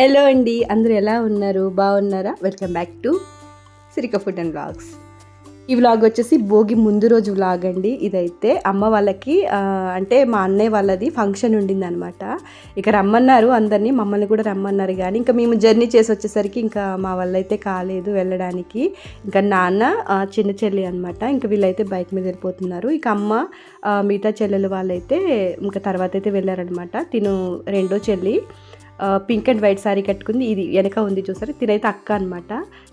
Hello అండి అందరూ ఎలా ఉన్నారు? బాగున్నారా? Welcome back to సిరిక food and blogs ఈ వ్లాగ్ వచ్చేసి భోగి ముందు రోజు వ్లాగ్ అండి. ఇదైతే అమ్మ వాళ్ళకి అంటే మా అన్నయ్య వాళ్ళది ఫంక్షన్ ఉండింది అనమాట ఇక రమ్మన్నారు అందరినీ మమ్మల్ని కూడా రమ్మన్నారు కానీ ఇంకా మేము జర్నీ చేసి వచ్చేసరికి ఇంకా మా వల్ల అయితే కాలేదు వెళ్ళడానికి. ఇంకా నాన్న చిన్న చెల్లి అనమాట ఇంకా వీళ్ళైతే బైక్ మీద వెళ్ళిపోతున్నారు. ఇక అమ్మ మిగతా చెల్లెలు వాళ్ళైతే ఇంకా తర్వాత అయితే వెళ్ళారనమాట తిను రెండో చెల్లి. పింక్ అండ్ వైట్ శారీ కట్టుకుంది. ఇది వెనక ఉంది చూసారు? తినైతే అక్క అనమాట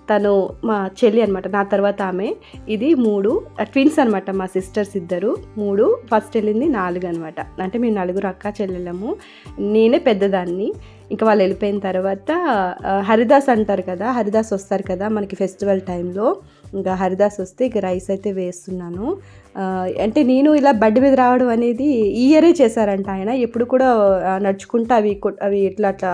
తను మా చెల్లి అనమాట నా తర్వాత ఆమె. ఇది మూడు ట్విన్స్ అనమాట మా సిస్టర్స్ ఇద్దరు. మూడు ఫస్ట్ వెళ్ళింది నాలుగు అనమాట అంటే మేము నలుగురు అక్క చెల్లెళ్ళము నేనే పెద్దదాన్ని. ఇంకా వాళ్ళు వెళ్ళిపోయిన తర్వాత హరిదాస్ అంటారు కదా హరిదాస్ వస్తారు కదా మనకి ఫెస్టివల్ టైంలో ఇంకా హరిదాస్ వస్తే ఇక రైస్ అయితే వేస్తున్నాను. అంటే నేను ఇలా బండి మీద రావడం అనేది ఈ ఇయరే చేశారంట ఆయన. ఎప్పుడు కూడా నడుచుకుంటూ అవి కొట్- అవి ఇట్లా అట్లా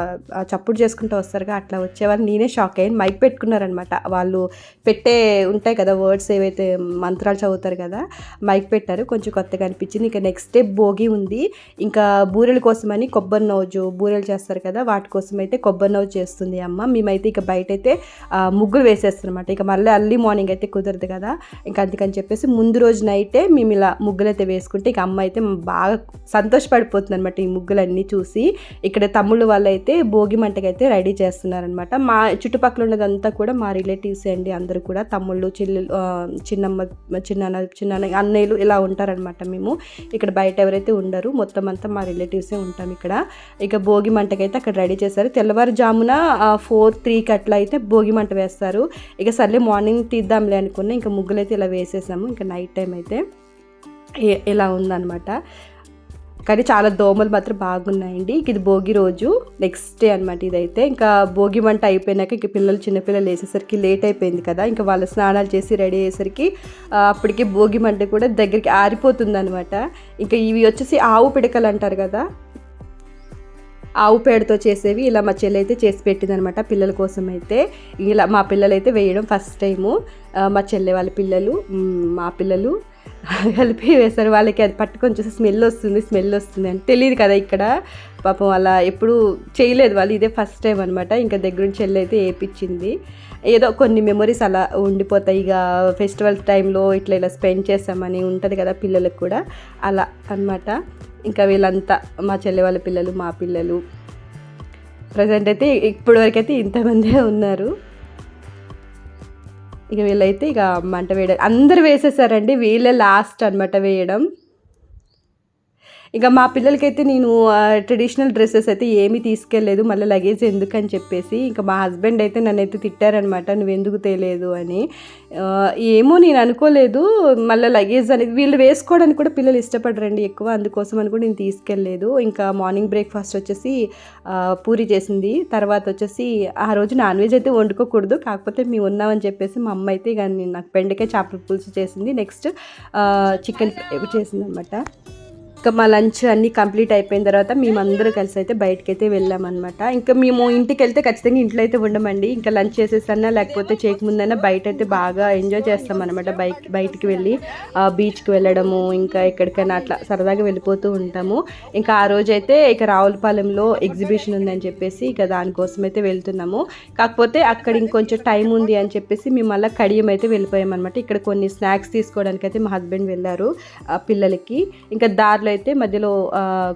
చప్పుడు చేసుకుంటూ వస్తారుగా అట్లా వచ్చేవాళ్ళు. నేనే షాక్ అయ్యాను. మైక్ పెట్టుకున్నారనమాట వాళ్ళు పెట్టే ఉంటాయి కదా వర్డ్స్ ఏవైతే మంత్రాలు చదువుతారు కదా మైక్ పెట్టారు. కొంచెం కొత్తగా అనిపించింది. ఇంకా నెక్స్ట్ డే భోగి ఉంది. ఇంకా బూరెల కోసమని కొబ్బరి నవ్వు బూరెలు చేస్తారు కదా వాటి కోసం అయితే కొబ్బరి నవ్వు చేస్తుంది అమ్మ. మేమైతే ఇక బయట అయితే ఆ, ముగ్గులు వేసేస్తారనమాట ఇక మళ్ళీ అర్లీ మార్నింగ్ అయితే కుదరదు కదా. ఇంకా అందుకని చెప్పేసి ముందు రోజు నైట్ అయితే మేము ఇలా ముగ్గులు అయితే వేసుకుంటే ఇక అమ్మ అయితే బాగా సంతోషపడిపోతుంది అనమాట ఈ ముగ్గులన్నీ చూసి. ఇక్కడ తమ్ముళ్ళు వాళ్ళు అయితే భోగి మంటకి అయితే రెడీ చేస్తున్నారనమాట మా చుట్టుపక్కల ఉన్నదంతా కూడా మా రిలేటివ్స్ అండి అందరూ కూడా తమ్ముళ్ళు చెల్లెలు చిన్నమ్మ చిన్న చిన్న అన్నయ్యలు ఇలా ఉంటారనమాట మేము. ఇక్కడ బయట ఎవరైతే ఉండరు మొత్తం అంతా మా రిలేటివ్సే ఉంటాం ఇక్కడ. ఇక భోగి మంటకైతే అక్కడ రెడీ చేశారు. తెల్లవారుజామున ఫోర్ త్రీకి అట్లా అయితే భోగి మంట వేస్తారు. ఇక సర్లే మార్నింగ్ తీద్దాంలే అనుకున్నా ఇంకా ముగ్గులైతే ఇలా వేసేసాము. ఇంకా నైట్ టైం అయితే. ఇలా ఉందన్నమాట. కానీ చాలా దోమలు మాత్రం బాగున్నాయండి. ఇది భోగి రోజు నెక్స్ట్ డే అనమాట ఇదైతే. ఇంకా భోగి వంట అయిపోయినాక ఇంక పిల్లలు చిన్నపిల్లలు వేసేసరికి లేట్ అయిపోయింది కదా. ఇంకా వాళ్ళు స్నానాలు చేసి రెడీ అయ్యేసరికి అప్పటికి భోగి మంట కూడా దగ్గరికి ఆరిపోతుంది అనమాట ఇంకా ఇవి వచ్చేసి ఆవు పిడకలు అంటారు కదా. ఆవు పేడతో చేసేవి ఇలా మా చెల్లి అయితే చేసి పెట్టింది అనమాట పిల్లల కోసం అయితే. ఇలా మా పిల్లలు అయితే వేయడం ఫస్ట్ టైము మా చెల్లె వాళ్ళ పిల్లలు మా పిల్లలు కలిపి వేశారు వాళ్ళకి అది పట్టుకొని చూసి స్మెల్ వస్తుంది స్మెల్ వస్తుంది అని. తెలియదు కదా ఇక్కడ. పాపం అలా ఎప్పుడు చేయలేదు వాళ్ళు. ఇదే ఫస్ట్ టైం అనమాట ఇంకా దగ్గర నుంచి చెల్లి అయితే వేయించింది. ఏదో కొన్ని మెమొరీస్ అలా ఉండిపోతాయి. ఇక ఫెస్టివల్ టైంలో ఇట్లా ఇలా స్పెండ్ చేస్తామని ఉంటుంది కదా పిల్లలకు కూడా. అలా అన్నమాట. ఇంకా వీళ్ళంతా మా చెల్లె వాళ్ళ పిల్లలు మా పిల్లలు. ప్రజెంట్ అయితే ఇప్పటివరకు అయితే ఇంతమందే ఉన్నారు. ఇక వీళ్ళైతే ఇక మంట వేయడం అందరు వేసేసారండి వీళ్ళే లాస్ట్ అనమాట వేయడం. ఇక మా పిల్లలకైతే నేను ట్రెడిషనల్ డ్రెస్సెస్ అయితే ఏమీ తీసుకెళ్ళలేదు మళ్ళీ లగేజ్ ఎందుకు అని చెప్పేసి. ఇంకా మా హస్బెండ్ అయితే నన్ను అయితే తిట్టారనమాట నువ్వు ఎందుకు తేలేదు అని. ఏమో నేను అనుకోలేదు మళ్ళీ లగేజ్ అనేది వీళ్ళు వేసుకోవడానికి కూడా పిల్లలు ఇష్టపడరండి ఎక్కువ అందుకోసం అని కూడా నేను తీసుకెళ్ళలేదు. ఇంకా మార్నింగ్ బ్రేక్ఫాస్ట్ వచ్చేసి పూరి చేసింది. తర్వాత వచ్చేసి ఆ రోజు నాన్ వెజ్ అయితే వండుకోకూడదు కాకపోతే మేము ఉన్నామని చెప్పేసి మా అమ్మ అయితే ఇక నాకు బెండకాయ చేపల పులుసు చేసింది. నెక్స్ట్ చికెన్ ఫ్రై చేసింది అనమాట ఇంకా మా లంచ్ అన్నీ కంప్లీట్ అయిపోయిన తర్వాత మేమందరూ కలిసి అయితే బయటకి అయితే వెళ్ళామన్నమాట. ఇంకా మేము ఇంటికి వెళ్తే ఖచ్చితంగా ఇంట్లో అయితే ఉండమండి. ఇంకా లంచ్ చేసేసన్నా లేకపోతే చేయకముందైనా బయట అయితే బాగా ఎంజాయ్ చేస్తామన్నమాట బైక్ బయటికి వెళ్ళి బీచ్కి వెళ్ళడము ఇంకా ఎక్కడికైనా అట్లా సరదాగా వెళ్ళిపోతూ ఉంటాము. ఇంకా ఆ రోజు అయితే ఇక రావులపాలెంలో ఎగ్జిబిషన్ ఉందని చెప్పేసి ఇక దానికోసం అయితే వెళ్తున్నాము. కాకపోతే అక్కడ ఇంకొంచెం టైం ఉంది అని చెప్పేసి మేము మళ్ళీ కడియం అయితే వెళ్ళిపోయామన్నమాట. ఇక్కడ కొన్ని స్నాక్స్ తీసుకోవడానికి అయితే మా హస్బెండ్ వెళ్ళారు పిల్లలకి. ఇంకా దారిలో అయితే మధ్యలో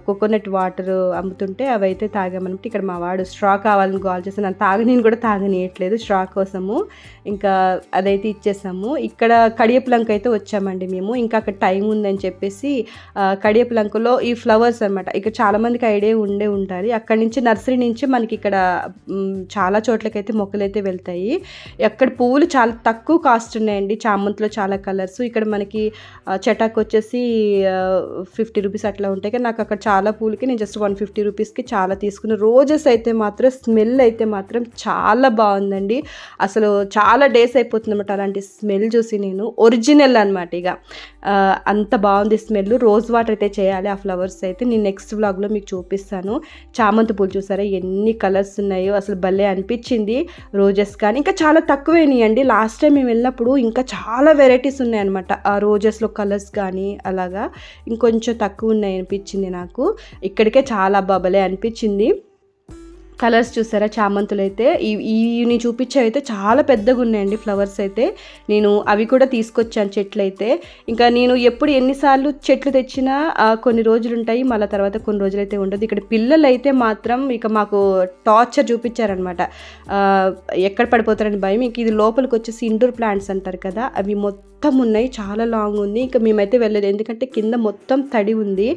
కోకోనట్ వాటర్ అమ్ముతుంటే అవి అయితే తాగామనమాట ఇక్కడ మా వాడు స్ట్రా కావాలని కాల్ చేసి నన్ను తాగ నేను కూడా తాగనీయట్లేదు. స్ట్రా కోసము ఇంకా అదైతే ఇచ్చేసాము. ఇక్కడ కడియపులంక అయితే వచ్చామండి మేము. ఇంకా అక్కడ టైం ఉందని చెప్పేసి కడియపులంకలో ఈ ఫ్లవర్స్ అనమాట ఇక్కడ చాలామందికి ఐడియా ఉండే ఉంటుంది. అక్కడి నుంచి నర్సరీ నుంచి మనకి ఇక్కడ చాలా చోట్లకైతే మొక్కలు అయితే వెళ్తాయి. అక్కడ పువ్వులు చాలా తక్కువ కాస్ట్ ఉన్నాయండి. చామంతిలో చాలా కలర్స్ ఇక్కడ మనకి చటాకు వచ్చేసి ఫిఫ్టీ రూపీస్ అట్లా ఉంటాయి కానీ నాకు అక్కడ చాలా పూలకి నేను జస్ట్ వన్ ఫిఫ్టీ రూపీస్కి చాలా తీసుకున్నాను రోజెస్ అయితే మాత్రం స్మెల్ అయితే మాత్రం చాలా బాగుందండి. అసలు చాలా డేస్ అయిపోతుంది అనమాట అలాంటి స్మెల్ చూసి నేను. ఒరిజినల్ అనమాట ఇక. అంత బాగుంది స్మెల్ రోజ్ వాటర్ అయితే చేయాలి ఆ ఫ్లవర్స్ అయితే. నేను నెక్స్ట్ వ్లాగ్లో మీకు చూపిస్తాను. చామంతి పూలు చూసారా? ఎన్ని కలర్స్ ఉన్నాయో. అసలు భలే అనిపించింది రోజెస్ కానీ. ఇంకా చాలా తక్కువేనాయండి లాస్ట్ టైం మేము వెళ్ళినప్పుడు ఇంకా చాలా వెరైటీస్ ఉన్నాయన్నమాట. ఆ రోజెస్లో కలర్స్ కానీ అలాగా. ఇంకొంచెం తక్కువ ఉన్నాయి అనిపించింది నాకు. ఇక్కడికే చాలా బబలే అనిపించింది. కలర్స్ చూసారా? చామంతులు అయితే. ఈ ఈ చూపించేవి అయితే చాలా పెద్దగా ఉన్నాయండి ఫ్లవర్స్ అయితే. నేను అవి కూడా తీసుకొచ్చాను చెట్లు అయితే. ఇంకా నేను ఎప్పుడు ఎన్నిసార్లు చెట్లు తెచ్చినా కొన్ని రోజులు ఉంటాయి. మళ్ళీ తర్వాత కొన్ని రోజులు అయితే ఉండదు. ఇక్కడ పిల్లలు అయితే మాత్రం ఇక మాకు టార్చర్ చూపించారనమాట. ఎక్కడ పడిపోతారని భయం. ఇంక ఇది లోపలికి వచ్చేసి ఇండోర్ ప్లాంట్స్ అంటారు కదా అవి మొత్తం మొత్తం ఉన్నాయి చాలా లాంగ్ ఉంది. ఇంకా మేమైతే వెళ్ళలేదు. ఎందుకంటే కింద మొత్తం తడి ఉంది.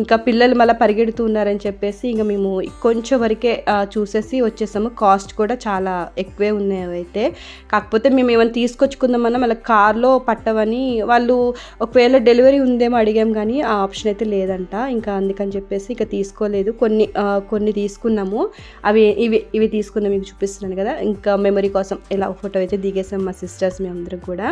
ఇంకా పిల్లలు మళ్ళీ పరిగెడుతూ ఉన్నారని చెప్పేసి ఇంకా మేము కొంచెం వరకే చూసేసి వచ్చేసాము. కాస్ట్ కూడా చాలా ఎక్కువే ఉన్నాయి అయితే కాకపోతే మేము ఏమైనా తీసుకొచ్చుకుందామన్నా మళ్ళీ కార్లో పట్టవని వాళ్ళు ఒకవేళ డెలివరీ ఉందేమో అడిగాం కానీ ఆ ఆప్షన్ అయితే లేదంట. ఇంకా అందుకని చెప్పేసి ఇక తీసుకోలేదు. కొన్ని కొన్ని తీసుకున్నాము. అవి ఇవి ఇవి తీసుకున్నాం మీకు చూపిస్తున్నాను కదా. ఇంకా మెమరీ కోసం ఇలా ఫోటో అయితే దిగేసాం మా సిస్టర్స్ మేమందరం కూడా.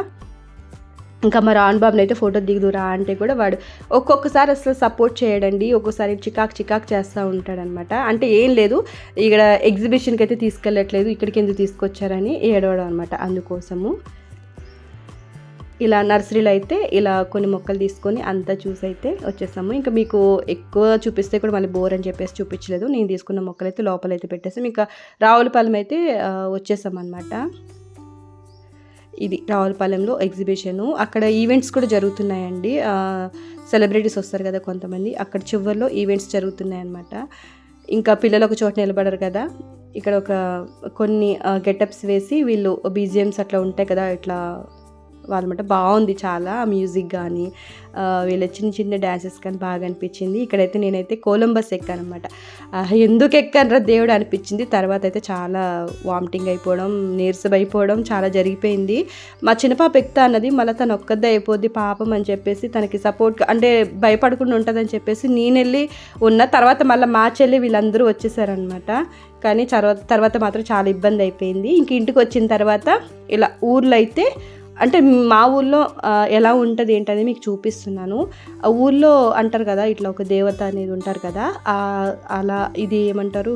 ఇంకా మా రాన్ బాబుని అయితే ఫోటో దిగుదురా అంటే కూడా వాడు ఒక్కొక్కసారి అసలు సపోర్ట్ చేయడండి ఒక్కొక్కసారి చికాక్ చికాక్ చేస్తూ ఉంటాడనమాట. అంటే ఏం లేదు ఇక్కడ ఎగ్జిబిషన్కి అయితే తీసుకెళ్ళట్లేదు ఇక్కడికి ఎందుకు తీసుకొచ్చారని ఏడవడం అనమాట అందుకోసము. ఇలా నర్సరీలో అయితే ఇలా కొన్ని మొక్కలు తీసుకొని అంతా చూసి అయితే వచ్చేసాము. ఇంకా మీకు ఎక్కువ చూపిస్తే కూడా మళ్ళీ బోర్ అని చెప్పేసి చూపించలేదు. నేను తీసుకున్న మొక్కలు అయితే లోపల అయితే పెట్టేసాం ఇంకా రావులపాలెం అయితే వచ్చేసాం అనమాట ఇది రావులపాలెంలో ఎగ్జిబిషను. అక్కడ ఈవెంట్స్ కూడా జరుగుతున్నాయండి. సెలబ్రిటీస్ వస్తారు కదా కొంతమంది. అక్కడ చివరిలో ఈవెంట్స్ జరుగుతున్నాయి అన్నమాట ఇంకా పిల్లలు ఒక చోట నిలబడరు కదా. ఇక్కడ ఒక కొన్ని గెటప్స్ వేసి వీళ్ళు బీజిఎమ్స్ అట్లా ఉంటాయి కదా ఇట్లా వాళ్ళమాట బాగుంది చాలా మ్యూజిక్ కానీ వీళ్ళ చిన్న చిన్న డ్యాన్సెస్ కానీ బాగా అనిపించింది. ఇక్కడైతే నేనైతే కొలంబస్ ఎక్కానమాట ఎందుకు ఎక్కానరా దేవుడు అనిపించింది. తర్వాత అయితే చాలా వామిటింగ్ అయిపోవడం నీరసం అయిపోవడం చాలా జరిగిపోయింది. మా చిన్న పాప ఎక్కుతా అన్నది మళ్ళీ తను ఒక్కదే అయిపోద్ది పాపం అని చెప్పేసి తనకి సపోర్ట్ అంటే భయపడకుండా ఉంటుందని చెప్పేసి నేను వెళ్ళి ఉన్న. తర్వాత మళ్ళీ మా చెల్లి వీళ్ళందరూ వచ్చేసారనమాట కానీ తర్వాత తర్వాత మాత్రం చాలా ఇబ్బంది అయిపోయింది. ఇంక ఇంటికి వచ్చిన తర్వాత ఇలా ఊర్లో అయితే అంటే మా ఊళ్ళో ఎలా ఉంటుంది ఏంటనేది మీకు చూపిస్తున్నాను. ఆ ఊళ్ళో అంటారు కదా ఇట్లా ఒక దేవత అనేది ఉంటారు కదా అలా ఇది ఏమంటారు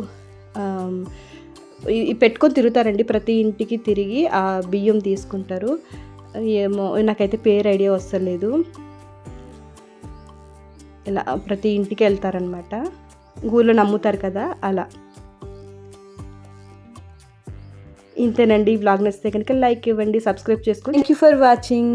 పెట్టుకొని తిరుగుతారండి. ప్రతి ఇంటికి తిరిగి ఆ బియ్యం తీసుకుంటారు. ఏమో నాకైతే పేరు ఐడియా వస్తలేదు. ఇలా ప్రతి ఇంటికి వెళ్తారనమాట ఊళ్ళో నమ్ముతారు కదా అలా. ఇంతేనండి ఈ బ్లాగ్ నచ్చితే కనుక లైక్ ఇవ్వండి సబ్స్క్రైబ్ చేసుకోండి. Thank you for watching